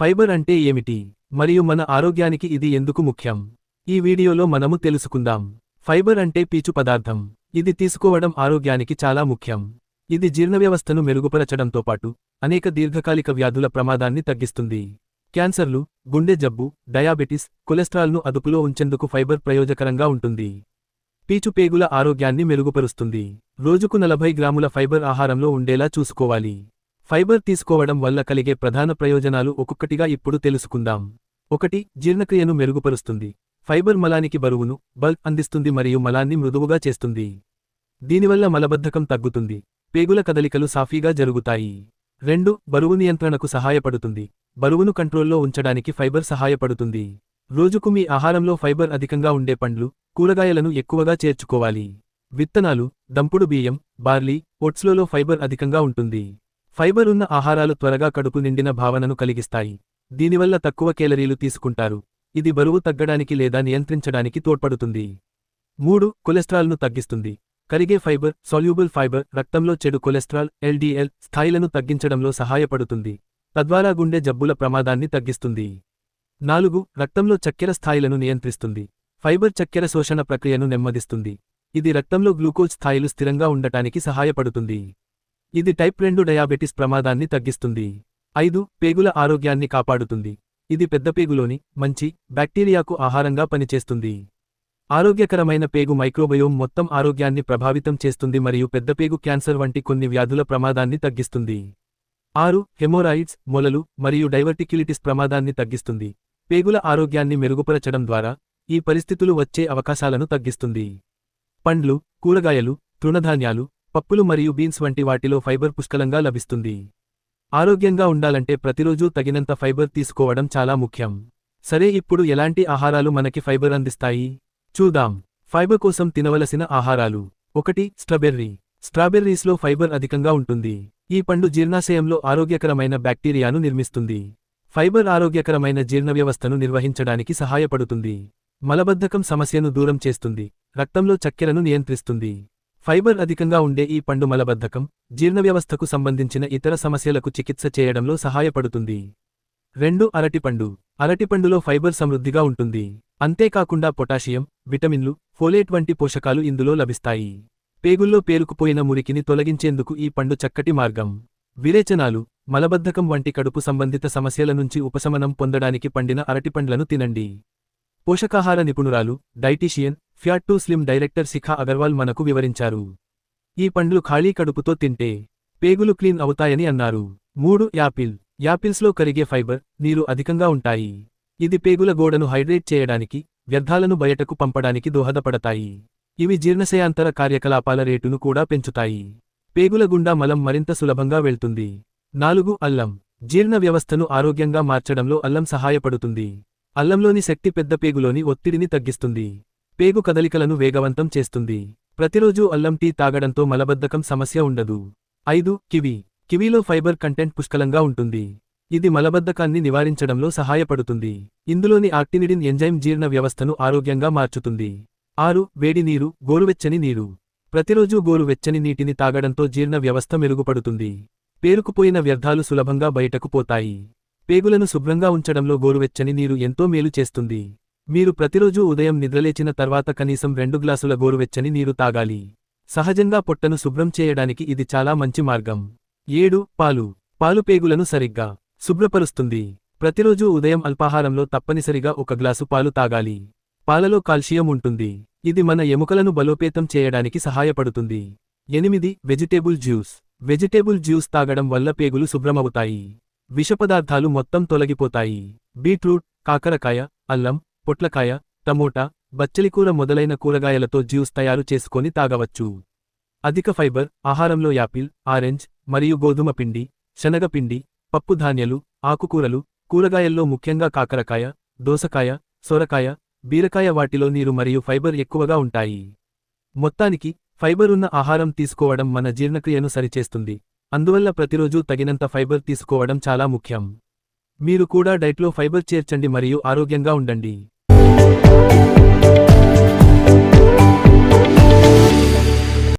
Fibre అంటే ఏమిటి? మరియు మన ఆరోగ్యానికి ఇది ఎందుకు ముఖ్యం? ఈ వీడియోలో మనము తెలుసుకుందాం. ఫైబర్ అంటే పీచు పదార్థం. ఇది తీసుకోవడం ఆరోగ్యానికి చాలా ముఖ్యం. ఇది జీర్ణవ్యవస్థను మెరుగుపరచడంతో పాటు అనేక దీర్ఘకాలిక వ్యాధుల ప్రమాదాన్ని తగ్గిస్తుంది. క్యాన్సర్లు గుండె జబ్బు డయాబెటిస్ కొలెస్ట్రాల్ను అదుపులో ఉంచేందుకు ఫైబర్ ప్రయోజకరంగా ఉంటుంది. పీచు పేగుల ఆరోగ్యాన్ని మెరుగుపరుస్తుంది. రోజుకు నలభై గ్రాముల ఫైబర్ ఆహారంలో ఉండేలా చూసుకోవాలి. ఫైబర్ తీసుకోవడం వల్ల కలిగే ప్రధాన ప్రయోజనాలు ఒక్కొక్కటిగా ఇప్పుడు తెలుసుకుందాం. ఒకటి జీర్ణక్రియను మెరుగుపరుస్తుంది. ఫైబర్ మలానికి బరువును బల్క్ అందిస్తుంది మరియు మలాన్ని మృదువుగా చేస్తుంది. దీనివల్ల మలబద్ధకం తగ్గుతుంది. పేగుల కదలికలు సాఫీగా జరుగుతాయి. రెండు బరువు నియంత్రణకు సహాయపడుతుంది. బరువును కంట్రోల్లో ఉంచడానికి ఫైబర్ సహాయపడుతుంది. రోజుకు మీ ఆహారంలో ఫైబర్ అధికంగా ఉండే పండ్లు కూరగాయలను ఎక్కువగా చేర్చుకోవాలి. విత్తనాలు దంపుడు బియ్యం బార్లీ ఓట్స్లలో ఫైబర్ అధికంగా ఉంటుంది. ఫైబర్ ఉన్న ఆహారాలు త్వరగా కడుపు నిండిన భావనను కలిగిస్తాయి. దీనివల్ల తక్కువ కేలరీలు తీసుకుంటారు. ఇది బరువు తగ్గడానికి లేదా నియంత్రించడానికి తోడ్పడుతుంది. మూడు కొలెస్ట్రాల్ను తగ్గిస్తుంది. కరిగే ఫైబర్ సొల్యూబుల్ ఫైబర్ రక్తంలో చెడు కొలెస్ట్రాల్ ఎల్డిఎల్ స్థాయిలను తగ్గించడంలో సహాయపడుతుంది. తద్వారా గుండె జబ్బుల ప్రమాదాన్ని తగ్గిస్తుంది. నాలుగు రక్తంలో చక్కెర స్థాయిలను నియంత్రిస్తుంది. ఫైబర్ చక్కెర శోషణ ప్రక్రియను నెమ్మదిస్తుంది. ఇది రక్తంలో గ్లూకోజ్ స్థాయిలు స్థిరంగా ఉండటానికి సహాయపడుతుంది. ఇది టైప్ రెండు డయాబెటిస్ ప్రమాదాన్ని తగ్గిస్తుంది. ఐదు పేగుల ఆరోగ్యాన్ని కాపాడుతుంది. ఇది పెద్ద పేగులోని మంచి బ్యాక్టీరియాకు ఆహారంగా పనిచేస్తుంది. ఆరోగ్యకరమైన పేగు మైక్రోబయోమ్ మొత్తం ఆరోగ్యాన్ని ప్రభావితం చేస్తుంది మరియు పెద్ద పేగు క్యాన్సర్ వంటి కొన్ని వ్యాధుల ప్రమాదాన్ని తగ్గిస్తుంది. ఆరు హెమోరాయిడ్స్ మొలలు మరియు డైవర్టిక్యులిటిస్ ప్రమాదాన్ని తగ్గిస్తుంది. పేగుల ఆరోగ్యాన్ని మెరుగుపరచడం ద్వారా ఈ పరిస్థితులు వచ్చే అవకాశాలను తగ్గిస్తుంది. పండ్లు కూరగాయలు తృణధాన్యాలు పప్పులు మరియు బీన్స్ వంటి వాటిలో ఫైబర్ పుష్కలంగా లభిస్తుంది. ఆరోగ్యంగా ఉండాలంటే ప్రతిరోజూ తగినంత ఫైబర్ తీసుకోవడం చాలా ముఖ్యం. సరే ఇప్పుడు ఎలాంటి ఆహారాలు మనకి ఫైబర్ అందిస్తాయి? చూద్దాం. ఫైబర్ కోసం తినవలసిన ఆహారాలు. ఒకటి స్ట్రాబెర్రీ. స్ట్రాబెర్రీస్లో ఫైబర్ అధికంగా ఉంటుంది. ఈ పండు జీర్ణాశయంలో ఆరోగ్యకరమైన బ్యాక్టీరియాను నిర్మిస్తుంది. ఫైబర్ ఆరోగ్యకరమైన జీర్ణ వ్యవస్థను నిర్వహించడానికి సహాయపడుతుంది. మలబద్ధకం సమస్యను దూరం చేస్తుంది. రక్తంలో చక్కెరను నియంత్రిస్తుంది. ఫైబర్ అధికంగా ఉండే ఈ పండు మలబద్ధకం జీర్ణవ్యవస్థకు సంబంధించిన ఇతర సమస్యలకు చికిత్స చేయడంలో సహాయపడుతుంది. రెండు అరటిపండు అరటిపండులో ఫైబర్ సమృద్ధిగా ఉంటుంది. అంతేకాకుండా పొటాషియం విటమిన్లు ఫోలేట్ వంటి పోషకాలు ఇందులో లభిస్తాయి. పేగుల్లో పేరుకుపోయిన మురికిని తొలగించేందుకు ఈ పండు చక్కటి మార్గం. విరేచనాలు మలబద్ధకం వంటి కడుపు సంబంధిత సమస్యల నుంచి ఉపశమనం పొందడానికి పండిన అరటిపండ్లను తినండి. పోషకాహార నిపుణురాలు dietitian fat to slim director Shikha Agarwal మనకు వివరించారు. ఈ పండ్లు ఖాళీ కడుపుతో తింటే పేగులు క్లీన్ అవుతాయని అన్నారు. మూడు యాపిల్. యాపిల్స్లో కరిగే ఫైబర్ నీరు అధికంగా ఉంటాయి. ఇది పేగుల గోడను హైడ్రేట్ చేయడానికి వ్యర్థాలను బయటకు పంపడానికి దోహదపడతాయి. ఇవి జీర్ణశయాంతర కార్యకలాపాల రేటును కూడా పెంచుతాయి. పేగుల గుండా మలం మరింత సులభంగా వెళ్తుంది. నాలుగు అల్లం. జీర్ణ వ్యవస్థను ఆరోగ్యంగా మార్చడంలో అల్లం సహాయపడుతుంది. అల్లంలోని శక్తి పెద్ద పేగులోని ఒత్తిడిని తగ్గిస్తుంది. పేగు కదలికలను వేగవంతం చేస్తుంది. ప్రతిరోజూ అల్లం టీ తాగడంతో మలబద్ధకం సమస్య ఉండదు. ఐదు కివి. కివీలో ఫైబర్ కంటెంట్ పుష్కలంగా ఉంటుంది. ఇది మలబద్ధకాన్ని నివారించడంలో సహాయపడుతుంది. ఇందులోని ఆక్టినిడిన్ ఎంజైమ్ జీర్ణ వ్యవస్థను ఆరోగ్యంగా మార్చుతుంది. ఆరు వేడి నీరు గోరువెచ్చని నీరు. ప్రతిరోజూ గోరువెచ్చని నీటిని తాగడంతో జీర్ణ వ్యవస్థ మెరుగుపడుతుంది. పేరుకుపోయిన వ్యర్థాలు సులభంగా బయటకు పోతాయి. పేగులను శుభ్రంగా ఉంచడంలో గోరువెచ్చని నీరు ఎంతో మేలు చేస్తుంది. మీరు ప్రతిరోజూ ఉదయం నిద్రలేచిన తర్వాత కనీసం రెండు గ్లాసుల గోరువెచ్చని నీరు తాగాలి. సహజంగా పొట్టను శుభ్రం చేయడానికి ఇది చాలా మంచి మార్గం. ఏడు పాలు. పాలు పేగులను సరిగ్గా శుభ్రపరుస్తుంది. ప్రతిరోజూ ఉదయం అల్పాహారంలో తప్పనిసరిగా ఒక గ్లాసు పాలు తాగాలి. పాలలో కాల్షియం ఉంటుంది. ఇది మన ఎముకలను బలోపేతం చేయడానికి సహాయపడుతుంది. ఎనిమిది వెజిటేబుల్ జ్యూస్. వెజిటేబుల్ జ్యూస్ తాగడం వల్ల పేగులు శుభ్రమవుతాయి. విషపదార్థాలు మొత్తం తొలగిపోతాయి. బీట్రూట్ కాకరకాయ అల్లం పొట్లకాయ టమోటా బచ్చలికూర మొదలైన కూరగాయలతో జ్యూస్ తయారు చేసుకొని తాగవచ్చు. అధిక ఫైబర్ ఆహారంలో యాపిల్ ఆరెంజ్ మరియు గోధుమ పిండి శనగపిండి పప్పుధాన్యాలు ఆకుకూరలు కూరగాయల్లో ముఖ్యంగా కాకరకాయ దోసకాయ సొరకాయ బీరకాయ వాటిలో నీరు మరియు ఫైబర్ ఎక్కువగా ఉంటాయి. మొత్తానికి ఫైబర్ ఉన్న ఆహారం తీసుకోవడం మన జీర్ణక్రియను సరిచేస్తుంది. అందువల్ల ప్రతిరోజూ తగినంత ఫైబర్ తీసుకోవడం చాలా ముఖ్యం. మీరు కూడా డైట్లో ఫైబర్ చేర్చండి మరియు ఆరోగ్యంగా ఉండండి.